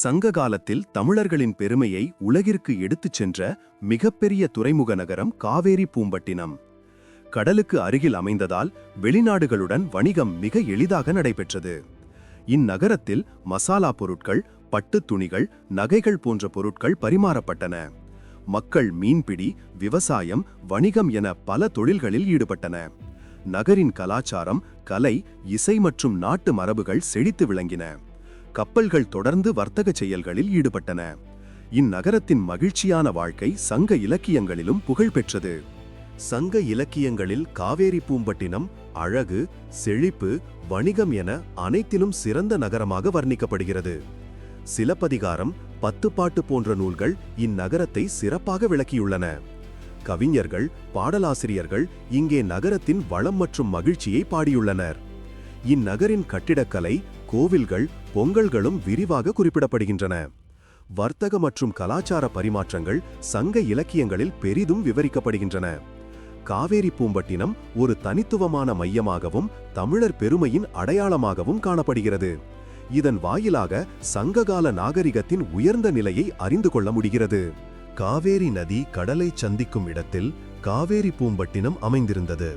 சங்க காலத்தில் தமிழர்களின் பெருமையை உலகிற்கு எடுத்துச் சென்ற மிகப்பெரிய துறைமுக நகரம் காவேரி பூம்பட்டினம். கடலுக்கு அருகில் அமைந்ததால் வெளிநாடுகளுடன் வணிகம் மிக எளிதாக நடைபெற்றது. இந்நகரத்தில் மசாலா பொருட்கள் பட்டுத் துணிகள் நகைகள் போன்ற பொருட்கள் பரிமாறப்பட்டன. மக்கள் மீன்பிடி விவசாயம் வணிகம் என பல தொழில்களில் ஈடுபட்டன. நகரின் கலாச்சாரம் கலை இசை மற்றும் நாட்டு மரபுகள் செழித்து விளங்கின. கப்பல்கள் தொடர்ந்து வர்த்தக செயல்களில் ஈடுபட்டன. இந்நகரத்தின் மகிழ்ச்சியான வாழ்க்கை சங்க இலக்கியங்களிலும் புகழ் பெற்றது. சங்க இலக்கியங்களில் காவேரி பூம்பட்டினம் அழகு செழிப்பு வணிகம் என அனைத்திலும் சிறந்த நகரமாக வர்ணிக்கப்படுகிறது. சிலப்பதிகாரம் பத்துப்பாட்டு போன்ற நூல்கள் இந்நகரத்தை சிறப்பாக விளக்கியுள்ளன. கவிஞர்கள் பாடலாசிரியர்கள் இங்கே நகரத்தின் வளம் மற்றும் மகிழ்ச்சியை பாடியுள்ளனர். இந்நகரின் கட்டிடக்கலை கோவில்கள் பொங்கல்களும் விரிவாக குறிப்பிடப்படுகின்றன. வர்த்தக மற்றும் கலாச்சார பரிமாற்றங்கள் சங்க இலக்கியங்களில் பெரிதும் விவரிக்கப்படுகின்றன. காவேரி பூம்பட்டினம் ஒரு தனித்துவமான மையமாகவும் தமிழர் பெருமையின் அடையாளமாகவும் காணப்படுகிறது. இதன் வாயிலாக சங்ககால நாகரிகத்தின் உயர்ந்த நிலையை அறிந்து கொள்ள முடிகிறது. காவேரி நதி கடலை சந்திக்கும் இடத்தில் காவேரி பூம்பட்டினம் அமைந்திருந்தது.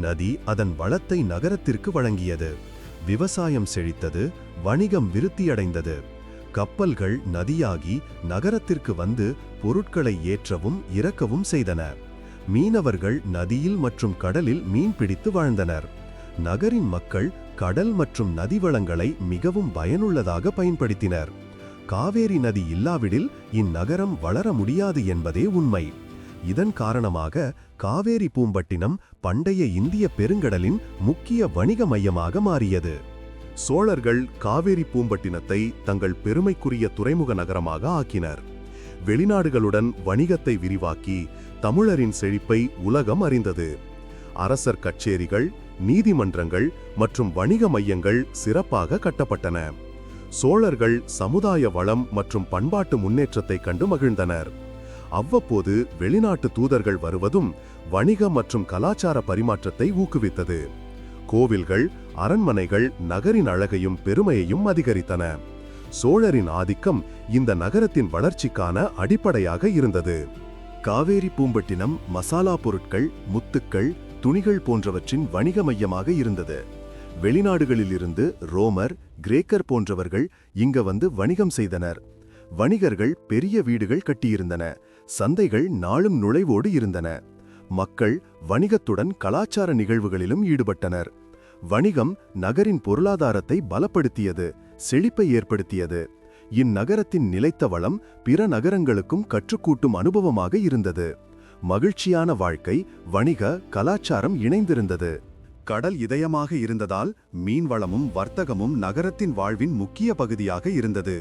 நதி அதன் வளத்தை நகரத்திற்கு வழங்கியது. விவசாயம் செழித்தது வணிகம் விருத்தியடைந்தது. கப்பல்கள் நதியாகி நகரத்திற்கு வந்து பொருட்களை ஏற்றவும் இறக்கவும் செய்தன. மீனவர்கள் நதியில் மற்றும் கடலில் மீன் பிடித்து வாழ்ந்தனர். நகரின் மக்கள் கடல் மற்றும் நதி வளங்களை மிகவும் பயனுள்ளதாக பயன்படுத்தினர். காவேரி நதி இல்லாவிடில் இந்நகரம் வளர முடியாது என்பதே உண்மை. இதன் காரணமாக காவேரி பூம்பட்டினம் பண்டைய இந்திய பெருங்கடலின் முக்கிய வணிக மையமாக மாறியது. சோழர்கள் காவேரி பூம்பட்டினத்தை தங்கள் பெருமைக்குரிய துறைமுக நகரமாக ஆக்கினர். வெளிநாடுகளுடன் வணிகத்தை விரிவாக்கி தமிழரின் செழிப்பை உலகம் அறிந்தது. அரசர் கச்சேரிகள் நீதிமன்றங்கள் மற்றும் வணிக மையங்கள் சிறப்பாக கட்டப்பட்டன. சோழர்கள் சமுதாய வளம் மற்றும் பண்பாட்டு முன்னேற்றத்தை கண்டு மகிழ்ந்தனர். அவ்வப்போது வெளிநாட்டு தூதர்கள் வருவதும் வணிக மற்றும் கலாச்சார பரிமாற்றத்தை ஊக்குவித்தது. கோவில்கள் அரண்மனைகள் நகரின் அழகையும் பெருமையையும் அதிகரித்தன. சோழரின் ஆதிக்கம் இந்த நகரத்தின் வளர்ச்சிக்கான அடிப்படையாக இருந்தது. காவேரி பூம்பட்டினம் மசாலா பொருட்கள் முத்துக்கள் துணிகள் போன்றவற்றின் வணிக மையமாக இருந்தது. வெளிநாடுகளிலிருந்து ரோமர் கிரேக்கர் போன்றவர்கள் இங்க வந்து வணிகம் செய்தனர். வணிகர்கள் பெரிய வீடுகள் கட்டியிருந்தன. சந்தைகள் நாளும் நுழைவோடு இருந்தன. மக்கள் வணிகத்துடன் கலாச்சார நிகழ்வுகளிலும் ஈடுபட்டனர். வணிகம் நகரின் பொருளாதாரத்தை பலப்படுத்தியது செழிப்பை ஏற்படுத்தியது. இந்நகரத்தின் நிலைத்த வளம் பிற நகரங்களுக்கும் கற்றுக்கூட்டும் அனுபவமாக இருந்தது. மகிழ்ச்சியான வாழ்க்கை வணிக கலாச்சாரம் இணைந்திருந்தது. கடல் இதயமாக இருந்ததால் மீன்வளமும் வர்த்தகமும் நகரத்தின் வாழ்வின் முக்கிய பகுதியாக இருந்தது.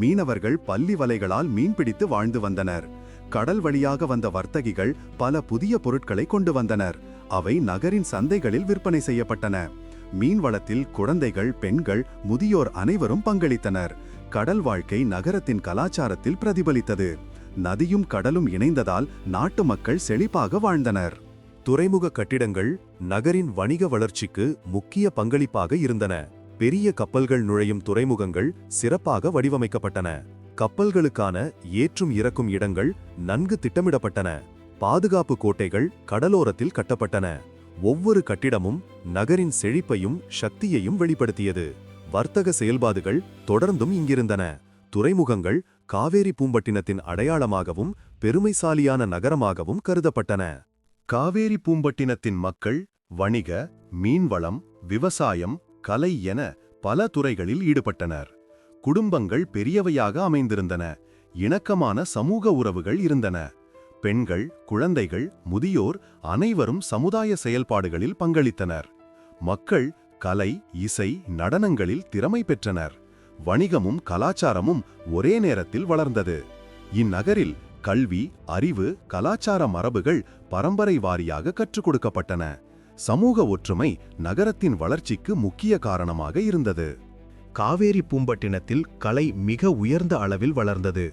மீனவர்கள் பள்ளி வலைகளால் மீன்பிடித்து வாழ்ந்து வந்தனர். கடல் வழியாக வந்த வர்த்தகிகள் பல புதிய பொருட்களை கொண்டு வந்தனர். அவை நகரின் சந்தைகளில் விற்பனை செய்யப்பட்டன. மீன்வளத்தில் குழந்தைகள் பெண்கள் முதியோர் அனைவரும் பங்களித்தனர். கடல் வாழ்க்கை நகரத்தின் கலாச்சாரத்தில் பிரதிபலித்தது. நதியும் கடலும் இணைந்ததால் நாட்டு மக்கள் செழிப்பாக வாழ்ந்தனர். துறைமுக கட்டிடங்கள் நகரின் வணிக வளர்ச்சிக்கு முக்கிய பங்களிப்பாக இருந்தன. பெரிய கப்பல்கள் நுழையும் துறைமுகங்கள் சிறப்பாக வடிவமைக்கப்பட்டன. கப்பல்களுக்கான ஏற்றும் இறக்கும் இடங்கள் நன்கு திட்டமிடப்பட்டன. பாதுகாப்பு கோட்டைகள் கடலோரத்தில் கட்டப்பட்டன. ஒவ்வொரு கட்டிடமும் நகரின் செழிப்பையும் சக்தியையும் வெளிப்படுத்தியது. வர்த்தக செயல்பாடுகள் தொடர்ந்தும் இங்கிருந்தன. துறைமுகங்கள் காவேரி பூம்பட்டினத்தின் அடையாளமாகவும் பெருமைசாலியான நகரமாகவும் கருதப்பட்டன. காவேரி பூம்பட்டினத்தின் மக்கள் வணிக மீன்வளம் விவசாயம் கலை என பல துறைகளில் ஈடுபட்டனர். குடும்பங்கள் பெரியவையாக அமைந்திருந்தன. இணக்கமான சமூக உறவுகள் இருந்தன. பெண்கள் குழந்தைகள் முதியோர் அனைவரும் சமுதாய செயல்பாடுகளில் பங்களித்தனர். மக்கள் கலை இசை நடனங்களில் திறமை பெற்றனர். வணிகமும் கலாச்சாரமும் ஒரே நேரத்தில் வளர்ந்தது. இந்நகரில் கல்வி அறிவு கலாச்சார மரபுகள் பரம்பரை வாரியாக கற்றுக் கொடுக்கப்பட்டன. சமூக ஒற்றுமை நகரத்தின் வளர்ச்சிக்கு முக்கிய காரணமாக இருந்தது. காவேரி பூம்பட்டினத்தில் கலை மிக உயர்ந்த அளவில் வளர்ந்தது.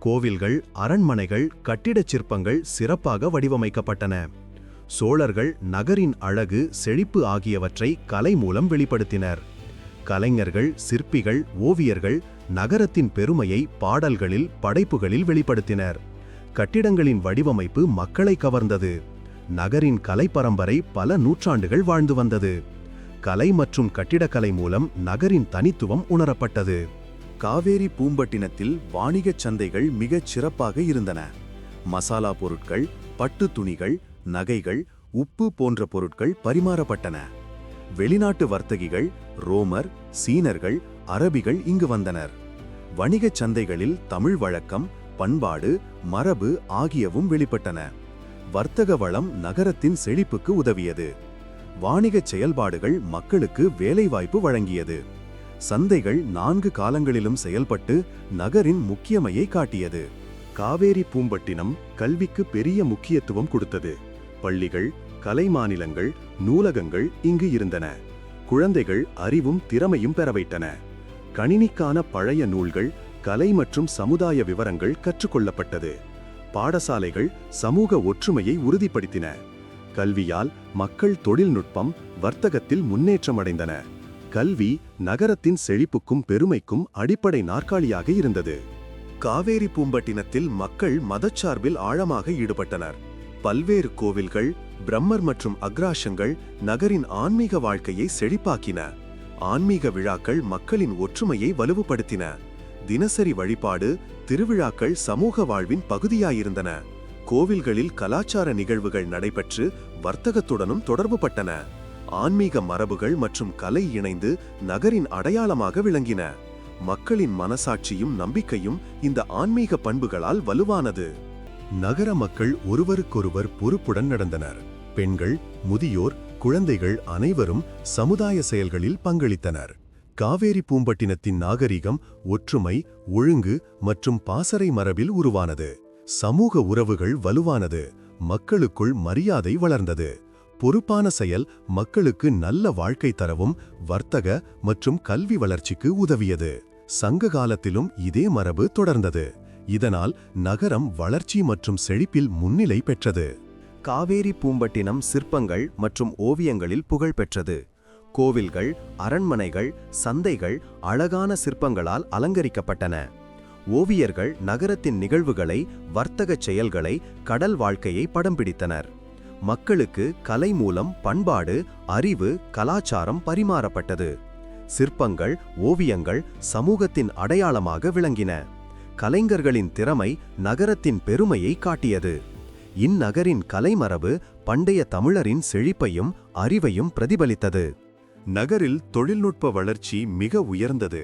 கோவில்கள் அரண்மனைகள் கட்டிடச் சிற்பங்கள் சிறப்பாக வடிவமைக்கப்பட்டன. சோழர்கள் நகரின் அழகு செழிப்பு ஆகியவற்றை கலை மூலம் வெளிப்படுத்தினர். கலைஞர்கள் சிற்பிகள் ஓவியர்கள் நகரத்தின் பெருமையை பாடல்களில் படைப்புகளில் வெளிப்படுத்தினர். கட்டிடங்களின் வடிவமைப்பு மக்களை கவர்ந்தது. நகரின் கலை பரம்பரை பல நூற்றாண்டுகள் வாழ்ந்து வந்தது. கலை மற்றும் கட்டிடக்கலை மூலம் நகரின் தனித்துவம் உணரப்பட்டது. காவேரி பூம்பட்டினத்தில் வாணிகச் சந்தைகள் மிகச் சிறப்பாக இருந்தன. மசாலா பொருட்கள் பட்டு துணிகள் நகைகள் உப்பு போன்ற பொருட்கள் பரிமாறப்பட்டன. வெளிநாட்டு வர்த்தகிகள் ரோமர் சீனர்கள் அரபிகள் இங்கு வந்தனர். வணிகச் சந்தைகளில் தமிழ் வழக்கம் பண்பாடு மரபு ஆகியவும் வெளிப்பட்டன. வர்த்தக வளம் நகரத்தின் செழிப்புக்கு உதவியது. வாணிகச் செயல்பாடுகள் மக்களுக்கு வேலைவாய்ப்பு வழங்கியது. சந்தைகள் நான்கு காலங்களிலும் செயல்பட்டு நகரின் முக்கியமையை காட்டியது. காவேரி பூம்பட்டினம் கல்விக்கு பெரிய முக்கியத்துவம் கொடுத்தது. பள்ளிகள் கலை மாநிலங்கள் நூலகங்கள் இங்கு இருந்தன. குழந்தைகள் அறிவும் திறமையும் பெறவைத்தன. கணினிக்கான பழைய நூல்கள் கலை மற்றும் சமுதாய விவரங்கள் கற்றுக்கொள்ளப்பட்டது. பாடசாலைகள் சமூக ஒற்றுமையை உறுதிப்படுத்தின. கல்வியால் மக்கள் தொழில்நுட்பம் வர்த்தகத்தில் முன்னேற்றமடைந்தன. கல்வி நகரத்தின் செழிப்புக்கும் பெருமைக்கும் அடிப்படை நாற்காலியாக இருந்தது. காவேரி பூம்பட்டினத்தில் மக்கள் மதச்சார்பில் ஆழமாக ஈடுபட்டனர். பல்வேறு கோவில்கள் பிரம்மர் மற்றும் அக்ராஷங்கள் நகரின் ஆன்மீக வாழ்க்கையை செழிப்பாக்கின. ஆன்மீக விழாக்கள் மக்களின் ஒற்றுமையை வலுவுபடுத்தின. தினசரி வழிபாடு திருவிழாக்கள் சமூக வாழ்வின் பகுதியாயிருந்தன. கோவில்களில் கலாச்சார நிகழ்வுகள் நடைபெற்று வர்த்தகத்துடனும் தொடர்புபட்டன ஆன்மீக மரபுகள் மற்றும் கலை இணைந்து நகரின் அடையாளமாக விளங்கின. மக்களின் மனசாட்சியும் நம்பிக்கையும் இந்த ஆன்மீக பண்புகளால் வலுவானது. நகர மக்கள் ஒருவருக்கொருவர் பொறுப்புடன் நடந்தனர். பெண்கள் முதியோர் குழந்தைகள் அனைவரும் சமுதாய செயல்களில் பங்களித்தனர். காவேரி பூம்பட்டினத்தின் நாகரிகம் ஒற்றுமை ஒழுங்கு மற்றும் பாசறை மரபில் உருவானது. சமூக உறவுகள் வலுவானது மக்களுக்குள் மரியாதை வளர்ந்தது. பொறுப்பான செயல் மக்களுக்கு நல்ல வாழ்க்கை தரவும் வர்த்தக மற்றும் கல்வி வளர்ச்சிக்கு உதவியது. சங்க காலத்திலும் இதே மரபு தொடர்ந்தது. இதனால் நகரம் வளர்ச்சி மற்றும் செழிப்பில் முன்னிலை பெற்றது. காவேரி பூம்பட்டினம் சிற்பங்கள் மற்றும் ஓவியங்களில் புகழ் பெற்றது. கோவில்கள் அரண்மனைகள் சந்தைகள் அழகான சிற்பங்களால் அலங்கரிக்கப்பட்டன. ஓவியர்கள் நகரத்தின் நிகழ்வுகளை வர்த்தகச் செயல்களை கடல் வாழ்க்கையை படம் பிடித்தனர். மக்களுக்கு கலை மூலம் பண்பாடு அறிவு கலாச்சாரம் பரிமாறப்பட்டது. சிற்பங்கள் ஓவியங்கள் சமூகத்தின் அடையாளமாக விளங்கின. கலைஞர்களின் திறமை நகரத்தின் பெருமையை காட்டியது. இந்நகரின் கலைமரபு பண்டைய தமிழரின் செழிப்பையும் அறிவையும் பிரதிபலித்தது. நகரில் தொழில்நுட்ப வளர்ச்சி மிக உயர்ந்தது.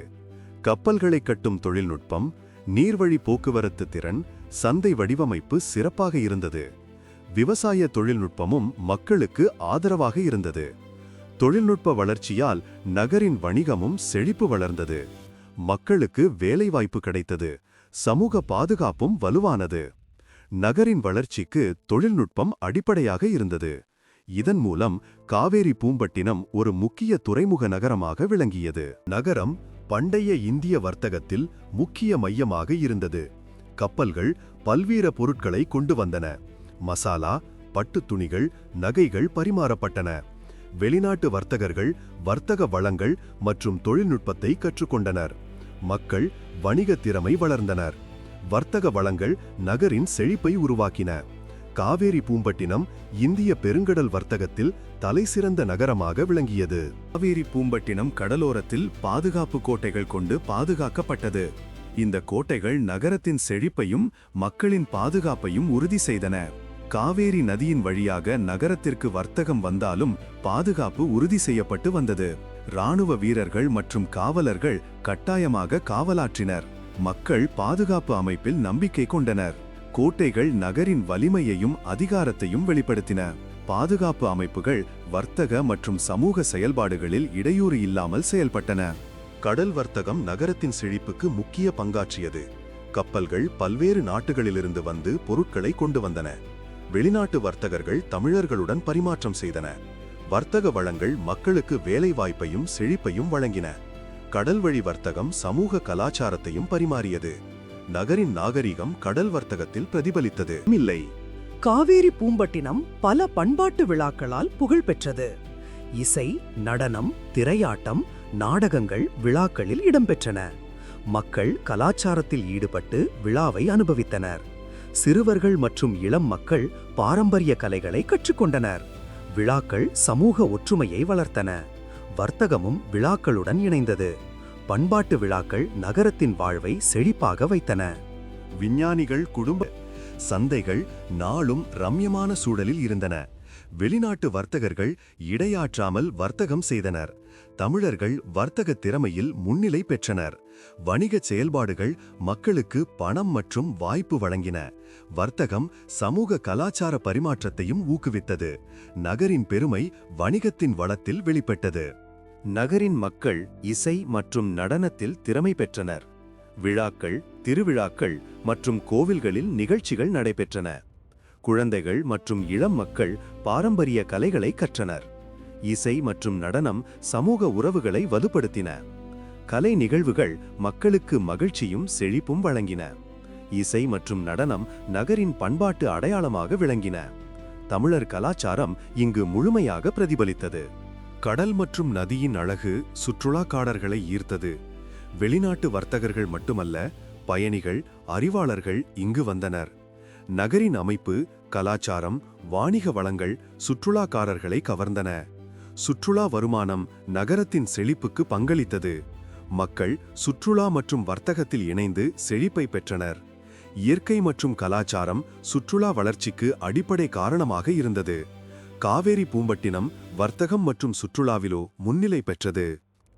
கப்பல்களை கட்டும் தொழில்நுட்பம் நீர்வழி போக்குவரத்து திறன் சந்தை வடிவமைப்பு சிறப்பாக இருந்தது. விவசாய தொழில்நுட்பமும் மக்களுக்கு ஆதரவாக இருந்தது. தொழில்நுட்ப வளர்ச்சியால் நகரின் வணிகமும் செழிப்பு வளர்ந்தது. மக்களுக்கு வேலைவாய்ப்பு கிடைத்தது. சமூக பாதுகாப்பும் வலுவானது. நகரின் வளர்ச்சிக்கு தொழில்நுட்பம் அடிப்படையாக இருந்தது. இதன் மூலம் காவேரி பூம்பட்டினம் ஒரு முக்கிய துறைமுக நகரமாக விளங்கியது. நகரம் பண்டைய இந்திய வர்த்தகத்தில் முக்கிய மையமாக இருந்தது. கப்பல்கள் பல்வேற பொருட்களை கொண்டு வந்தன. மசாலா பட்டுத் துணிகள் நகைகள் பரிமாறப்பட்டன. வெளிநாட்டு வர்த்தகர்கள் வர்த்தக வளங்கள் மற்றும் தொழில்நுட்பத்தை கற்றுக்கொண்டனர். மக்கள் வணிக திறமை வளர்ந்தனர். வர்த்தக வளங்கள் நகரின் செழிப்பை உருவாக்கின. காவேரி பூம்பட்டினம் இந்திய பெருங்கடல் வர்த்தகத்தில் தலைசிறந்த நகரமாக விளங்கியது. காவேரி பூம்பட்டினம் கடலோரத்தில் பாதுகாப்பு கோட்டைகள் கொண்டு பாதுகாக்கப்பட்டது. இந்த கோட்டைகள் நகரத்தின் செழிப்பையும் மக்களின் பாதுகாப்பையும் உறுதி செய்தன. காவேரி நதியின் வழியாக நகரத்திற்கு வர்த்தகம் வந்தாலும் பாதுகாப்பு உறுதி செய்யப்பட்டு வந்தது. ராணுவ வீரர்கள் மற்றும் காவலர்கள் கட்டாயமாக காவலாற்றினர். மக்கள் பாதுகாப்பு அமைப்பில் நம்பிக்கை கொண்டனர். கோட்டைகள் நகரின் வலிமையையும் அதிகாரத்தையும் வெளிப்படுத்தின. பாதுகாப்பு அமைப்புகள் வர்த்தக மற்றும் சமூக செயல்பாடுகளில் இடையூறு இல்லாமல் செயல்பட்டன. கடல் வர்த்தகம் நகரத்தின் செழிப்புக்கு முக்கிய பங்காற்றியது. கப்பல்கள் பல்வேறு நாட்டுகளிலிருந்து வந்து பொருட்களை கொண்டு வந்தன. வெளிநாட்டு வர்த்தகர்கள் தமிழர்களுடன் பரிமாற்றம் செய்தன. வர்த்தக வளங்கள் மக்களுக்கு வேலைவாய்ப்பையும் செழிப்பையும் வழங்கின. கடல் வழி வர்த்தகம் சமூக கலாச்சாரத்தையும் பரிமாறியது. நகரின் நாகரிகம் கடல் வர்த்தகத்தில் பிரதிபலித்தது. இல்லை. காவேரி பூம்பட்டினம் பல பண்பாட்டு விழாக்களால் புகழ் பெற்றது. இசை நடனம் திரையாட்டம் நாடகங்கள் விழாக்களில் இடம்பெற்றன. மக்கள் கலாச்சாரத்தில் ஈடுபட்டு விழாவை அனுபவித்தனர். சிறுவர்கள் மற்றும் இளம் மக்கள் பாரம்பரிய கலைகளை கற்றுக்கொண்டனர். விழாக்கள் சமூக ஒற்றுமையை வளர்த்தன. வர்த்தகமும் விழாக்களுடன் இணைந்தது. பண்பாட்டு விழாக்கள் நகரத்தின் வாழ்வை செழிப்பாக வைத்தன. விஞ்ஞானிகள் குடும்ப சந்தைகள் நாளும் ரம்யமான சூழலில் இருந்தன. வெளிநாட்டு வர்த்தகர்கள் இடையாற்றாமல் வர்த்தகம் செய்தனர். தமிழர்கள் வர்த்தக திறமையில் முன்னிலை பெற்றனர். வணிகச் செயல்பாடுகள் மக்களுக்கு பணம் மற்றும் வாய்ப்பு வழங்கின. வர்த்தகம் சமூக கலாச்சார பரிமாற்றத்தையும் ஊக்குவித்தது. நகரின் பெருமை வணிகத்தின் வளத்தில் வெளிப்பட்டது. நகரின் மக்கள் இசை மற்றும் நடனத்தில் திறமை பெற்றனர். விழாக்கள் திருவிழாக்கள் மற்றும் கோவில்களில் நிகழ்ச்சிகள் நடைபெற்றன. குழந்தைகள் மற்றும் இளம் மக்கள் பாரம்பரிய கலைகளை கற்றனர். இசை மற்றும் நடனம் சமூக உறவுகளை வலுப்படுத்தின. கலை நிகழ்வுகள் மக்களுக்கு மகிழ்ச்சியும் செழிப்பும் வழங்கின. இசை மற்றும் நடனம் நகரின் பண்பாட்டு அடையாளமாக விளங்கின. தமிழர் கலாச்சாரம் இங்கு முழுமையாக பிரதிபலித்தது. கடல் மற்றும் நதியின் அழகு சுற்றுலாக்காரர்களை ஈர்த்தது. வெளிநாட்டு வர்த்தகர்கள் மட்டுமல்ல பயணிகள் அறிவாளர்கள் இங்கு வந்தனர். நகரின் அமைப்பு கலாச்சாரம் வாணிக வளங்கள் சுற்றுலாக்காரர்களை கவர்ந்தன. சுற்றுலா வருமானம் நகரத்தின் செழிப்புக்கு பங்களித்தது. மக்கள் சுற்றுலா மற்றும் வர்த்தகத்தில் இணைந்து செழிப்பை பெற்றனர். இயற்கை மற்றும் கலாச்சாரம் சுற்றுலா வளர்ச்சிக்கு அடிப்படை காரணமாக இருந்தது. காவேரி பூம்பட்டினம் வர்த்தகம் மற்றும் சுற்றுலாவிலோ முன்னிலை பெற்றது.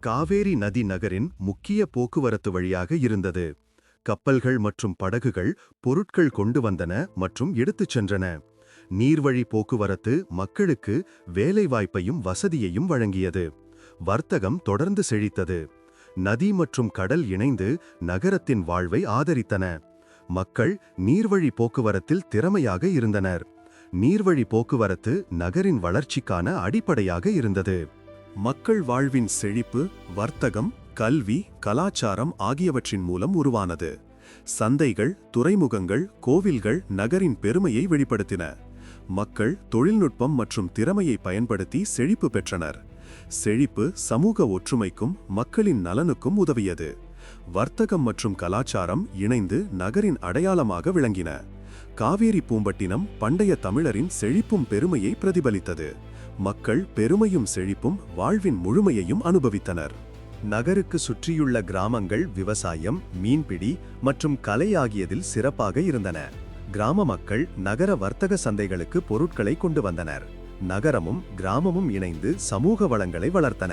காவேரி நதி நகரின் முக்கிய போக்குவரத்து வழியாக இருந்தது. கப்பல்கள் மற்றும் படகுகள் பொருட்கள் கொண்டு வந்தன மற்றும் எடுத்துச் சென்றன. நீர்வழி போக்குவரத்து மக்களுக்கு வேலைவாய்ப்பையும் வசதியையும் வழங்கியது. வர்த்தகம் தொடர்ந்து செழித்தது. நதி மற்றும் கடல் இணைந்து நகரத்தின் வாழ்வை ஆதரித்தன. மக்கள் நீர்வழி போக்குவரத்தில் திறமையாக இருந்தனர். நீர்வழி போக்குவரத்து நகரின் வளர்ச்சிக்கான அடிப்படையாக இருந்தது. மக்கள் வாழ்வின் செழிப்பு வர்த்தகம் கல்வி கலாச்சாரம் ஆகியவற்றின் மூலம் உருவானது. சந்தைகள் துறைமுகங்கள் கோவில்கள் நகரின் பெருமையை வெளிப்படுத்தின. மக்கள் தொழில்நுட்பம் மற்றும் திறமையை பயன்படுத்தி செழிப்பு பெற்றனர். செழிப்பு சமூக ஒற்றுமைக்கும் மக்களின் நலனுக்கும் உதவியது. வர்த்தகம் மற்றும் கலாச்சாரம் இணைந்து நகரின் அடையாளமாக விளங்கின. காவேரி பூம்பட்டினம் பண்டைய தமிழரின் செழிப்பும் பெருமையை பிரதிபலித்தது. மக்கள் பெருமையும் செழிப்பும் வாழ்வின் முழுமையையும் அனுபவித்தனர். நகருக்கு சுற்றியுள்ள கிராமங்கள் விவசாயம் மீன்பிடி மற்றும் கலை ஆகியதில் சிறப்பாக இருந்தன. கிராம மக்கள் நகர வர்த்தக சந்தைகளுக்கு பொருட்களை கொண்டு வந்தனர். நகரமும் கிராமமும் இணைந்து சமூக வளங்களை வளர்த்தன.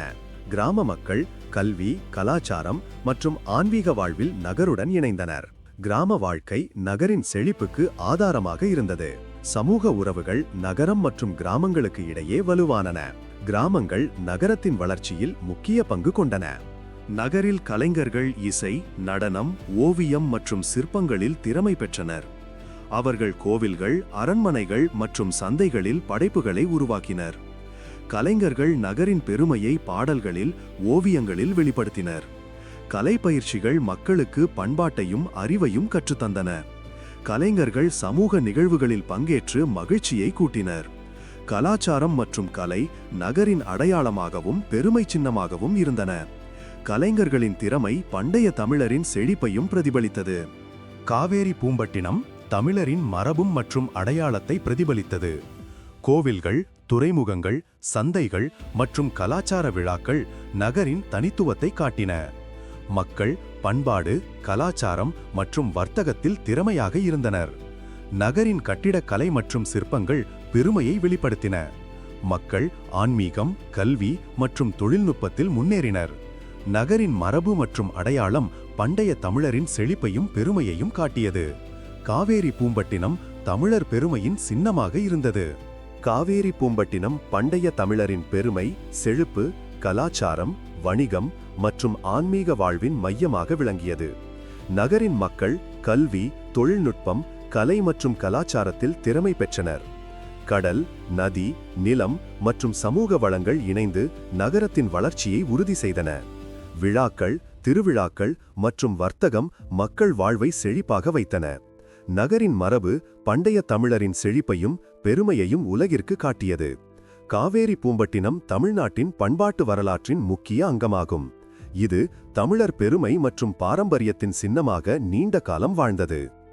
கிராம மக்கள் கல்வி கலாச்சாரம் மற்றும் ஆன்மீக வாழ்வில் நகருடன் இணைந்தனர். கிராம வாழ்க்கை நகரின் செழிப்புக்கு ஆதாரமாக இருந்தது. சமூக உறவுகள் நகரம் மற்றும் கிராமங்களுக்கு இடையே வலுவானன. கிராமங்கள் நகரத்தின் வளர்ச்சியில் முக்கிய பங்கு கொண்டன. நகரில் கலைஞர்கள் இசை நடனம் ஓவியம் மற்றும் சிற்பங்களில் திறமை பெற்றனர். அவர்கள் கோவில்கள் அரண்மனைகள் மற்றும் சந்தைகளில் படைப்புகளை உருவாக்கினர். கலைஞர்கள் நகரின் பெருமையை பாடல்களில் ஓவியங்களில் வெளிப்படுத்தினர். கலை பயிற்சிகள் மக்களுக்கு பண்பாட்டையும் அறிவையும் கற்றுத்தந்தன. கலைஞர்கள் சமூக நிகழ்வுகளில் பங்கேற்று மகிழ்ச்சியை கூட்டினர். கலாச்சாரம் மற்றும் கலை நகரின் அடையாளமாகவும் பெருமை சின்னமாகவும் இருந்தன. கலைஞர்களின் திறமை பண்டைய தமிழரின் செழிப்பையும் பிரதிபலித்தது. காவேரி பூம்பட்டினம் தமிழரின் மரபும் மற்றும் அடையாளத்தை பிரதிபலித்தது. கோவில்கள் துறைமுகங்கள் சந்தைகள் மற்றும் கலாச்சார விழாக்கள் நகரின் தனித்துவத்தை காட்டின. மக்கள் பண்பாடு கலாச்சாரம் மற்றும் வர்த்தகத்தில் திறமையாக இருந்தனர். நகரின் கட்டிடக்கலை மற்றும் சிற்பங்கள் பெருமையை வெளிப்படுத்தின. மக்கள் ஆன்மீகம் கல்வி மற்றும் தொழில்நுட்பத்தில் முன்னேறினர். நகரின் மரபு மற்றும் அடையாளம் பண்டைய தமிழரின் செழிப்பையும் பெருமையையும் காட்டியது. காவேரி பூம்பட்டினம் தமிழர் பெருமையின் சின்னமாக இருந்தது. காவேரி பூம்பட்டினம் பண்டைய தமிழரின் பெருமை செழிப்பு கலாச்சாரம் வணிகம் மற்றும் ஆன்மீக வாழ்வின் மையமாக விளங்கியது. நகரின் மக்கள் கல்வி தொழில்நுட்பம் கலை மற்றும் கலாச்சாரத்தில் திறமை பெற்றனர். கடல் நதி நிலம் மற்றும் சமூக வளங்கள் இணைந்து நகரத்தின் வளர்ச்சியை உறுதி செய்தன. விழாக்கள் திருவிழாக்கள் மற்றும் வர்த்தகம் மக்கள் வாழ்வை செழிப்பாக வைத்தன. நகரின் மரபு பண்டைய தமிழரின் செழிப்பையும் பெருமையையும் உலகிற்கு காட்டியது. காவேரி பூம்பட்டினம் தமிழ்நாட்டின் பண்பாட்டு வரலாற்றின் முக்கிய அங்கமாகும். இது தமிழர் பெருமை மற்றும் பாரம்பரியத்தின் சின்னமாக நீண்ட காலம் வாழ்ந்தது.